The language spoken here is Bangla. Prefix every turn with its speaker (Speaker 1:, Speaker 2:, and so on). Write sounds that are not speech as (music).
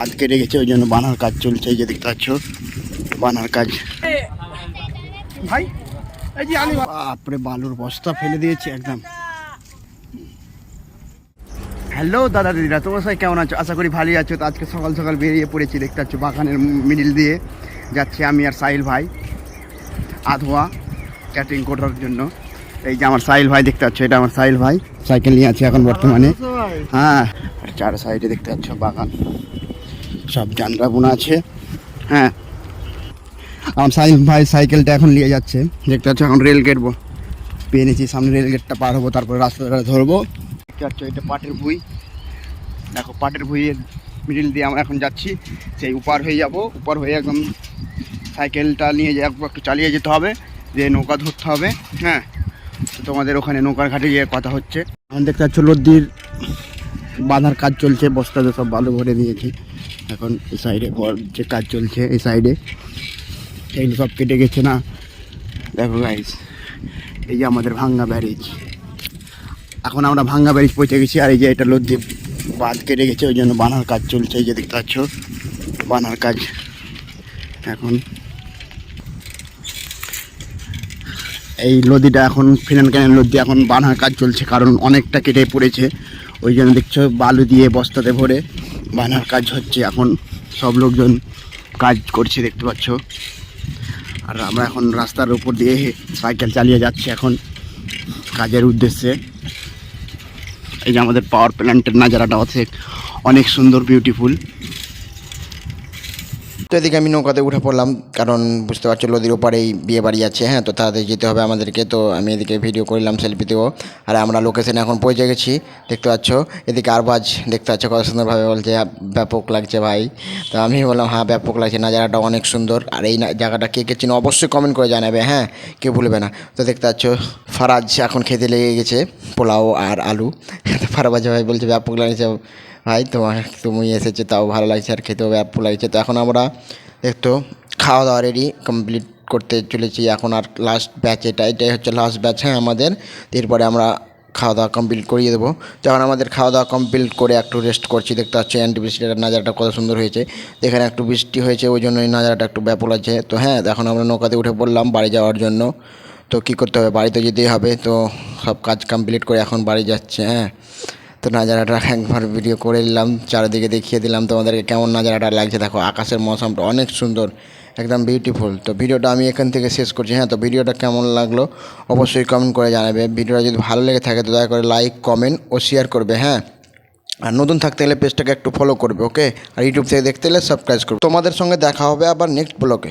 Speaker 1: হাত কেটে গেছে ওই জন্য বানার কাজ চলছে এই যে দেখতে পাচ্ছ বানার কাজ।
Speaker 2: ভাই এই যে আমি
Speaker 1: বাপরে বালুর বস্তা ফেলে দিয়েছে একদম। হ্যালো দাদা দিদিরা তোমার সবাই কেমন আছো? আশা করি ভালোই আছো। তো আজকে সকাল সকাল বেরিয়ে পড়েছি দেখতে পাচ্ছ বাগানের মিডিল দিয়ে। যাচ্ছি আমি আর সাহিল ভাই আধোয়া ক্যাটারিং করার জন্য। এই যে আমার সাহিল ভাই দেখতে পাচ্ছ এটা আমার সাহিল ভাই। সাইকেল নিয়ে আছে এখন বর্তমানে। হ্যাঁ। আর চার সাইডে দেখতে পাচ্ছ বাগান। সব জানরা বোনা আছে। হ্যাঁ। আমার সাইল ভাই সাইকেলটা এখন নিয়ে যাচ্ছে। দেখতে পাচ্ছ এখন রেল গেট পেয়ে নিয়েছি সামনে রেল গেটটা পার হব তারপরে রাস্তাটা ধরবো। দেখতে পাচ্ছ এটা পাটের ভুই। দেখো পাটের ভুইয়ের মিডিল দিয়ে আমরা এখন যাচ্ছি। সেই উপার হয়ে যাব। উপার হয়ে একদম সাইকেলটা নিয়ে যে একটু চালিয়ে যেতে হবে। যে নৌকা ধরতে হবে। হ্যাঁ। তো তোমাদের ওখানে নৌকার ঘাটে গিয়ে কথা হচ্ছে। এখন দেখতে পাচ্ছ লদ্দির বাঁধার কাজ চলছে। বস্তাতে সব বালু ভরে দিয়েছি। এখন এই সাইডে যে কাজ চলছে, এই সাইডে এইগুলো সব কেটে গেছে না। দেখো গাইস এই যে আমাদের ভাঙ্গা ব্যারেজ। এখন আমরা ভাঙ্গা ব্যারেজ পৌঁছে গেছি, আর এই যে এটা লদ্দি বাঁধ কেটে গেছে, ওই জন্য বানার কাজ চলছে, এই যে দেখতে পাচ্ছ। বানার কাজ এখন। এই নদীটা এখন, ফিনান ক্যানেল নদী এখন বানার কাজ চলছে, কারণ অনেকটা কেটে পড়েছে। ওই জন্য দেখছ, বালু দিয়ে বস্তাতে ভরে। বানার কাজ হচ্ছে এখন সব লোকজন কাজ করছে, দেখতে পাচ্ছ। আর আমরা এখন রাস্তার উপর দিয়ে সাইকেল চালিয়ে যাচ্ছি এখন কাজের উদ্দেশ্যে। এই যে আমাদের পাওয়ার প্ল্যান্টের নাজারাটা আছে অনেক সুন্দর বিউটিফুল
Speaker 3: তো এদিকে আমি নৌকাতে উঠে পড়লাম কারণ বুঝতে পারছ নদীর ওপারেই বিয়ে বাড়ি আছে হ্যাঁ তো তাড়াতাড়ি যেতে হবে আমাদেরকে তো আমি এদিকে ভিডিও করলাম সেলফিতেও আর আমরা লোকেশনে এখন পৌঁছে গেছি দেখতে পাচ্ছ এদিকে আরবাজ দেখতে পাচ্ছ কত সুন্দরভাবে বলছে "হ্যাঁ, ব্যাপক লাগছে ভাই তো আমি বললাম হ্যাঁ ব্যাপক লাগছে না জায়গাটা অনেক সুন্দর আর এই জায়গাটা কে কে চিনো অবশ্যই কমেন্ট করে জানাবে হ্যাঁ কেউ ভুলবে না তো দেখতে পাচ্ছ ফারাজ এখন খেতে লেগে গেছে পোলাও আর আলু তো (laughs) ফারাজ ভাই বলছে ব্যাপক লাগছে ভাই, তোমার তুমি এসেছ, তাও ভালো লাগছে, আর খেতেও ব্যাপক লাগছে। তো এখন আমরা দেখতো খাওয়া দাওয়া রেডি কমপ্লিট করতে চলেছি। এখন আর লাস্ট ব্যাচ এটা, এটাই হচ্ছে লাস্ট ব্যাচ হ্যাঁ আমাদের। এরপরে আমরা খাওয়া দাওয়া কমপ্লিট করিয়ে দেবো। যখন আমাদের খাওয়া দাওয়া কমপ্লিট করে একটু রেস্ট করছি, দেখতে পাচ্ছি অ্যান্টি বৃষ্টিটার নাজারাটা কত সুন্দর হয়েছে। এখানে একটু বৃষ্টি হয়েছে, ওই জন্য এই নাজারাটা একটু ব্যাপক আছে তো হ্যাঁ এখন আমরা নৌকাতে উঠে পড়লাম বাড়ি যাওয়ার জন্য। তো কী করতে হবে? বাড়িতে যেতেই হবে। তো সব কাজ কমপ্লিট করে এখন বাড়ি যাচ্ছে হ্যাঁ। তো নাজারাটা একবার ভিডিও করে নিলাম, চারিদিকে দেখিয়ে দিলাম তোমাদেরকে কেমন নাজারাটা লাগছে। দেখো, আকাশের মৌসুমটা অনেক সুন্দর, একদম বিউটিফুল তো ভিডিওটা আমি এখান থেকে শেষ করছি। হ্যাঁ তো ভিডিওটা কেমন লাগল অবশ্যই কমেন্ট করে জানাবে। ভিডিওটা যদি ভালো লেগে থাকে, তো দয়া করে লাইক কমেন্ট ও শেয়ার করবে হ্যাঁ। আর নতুন থাকতে গেলে পেজটাকে একটু ফলো করবে ওকে আর ইউটিউব থেকে দেখতে গেলে সাবস্ক্রাইব করবে। তোমাদের সঙ্গে দেখা হবে আবার নেক্সট ব্লগে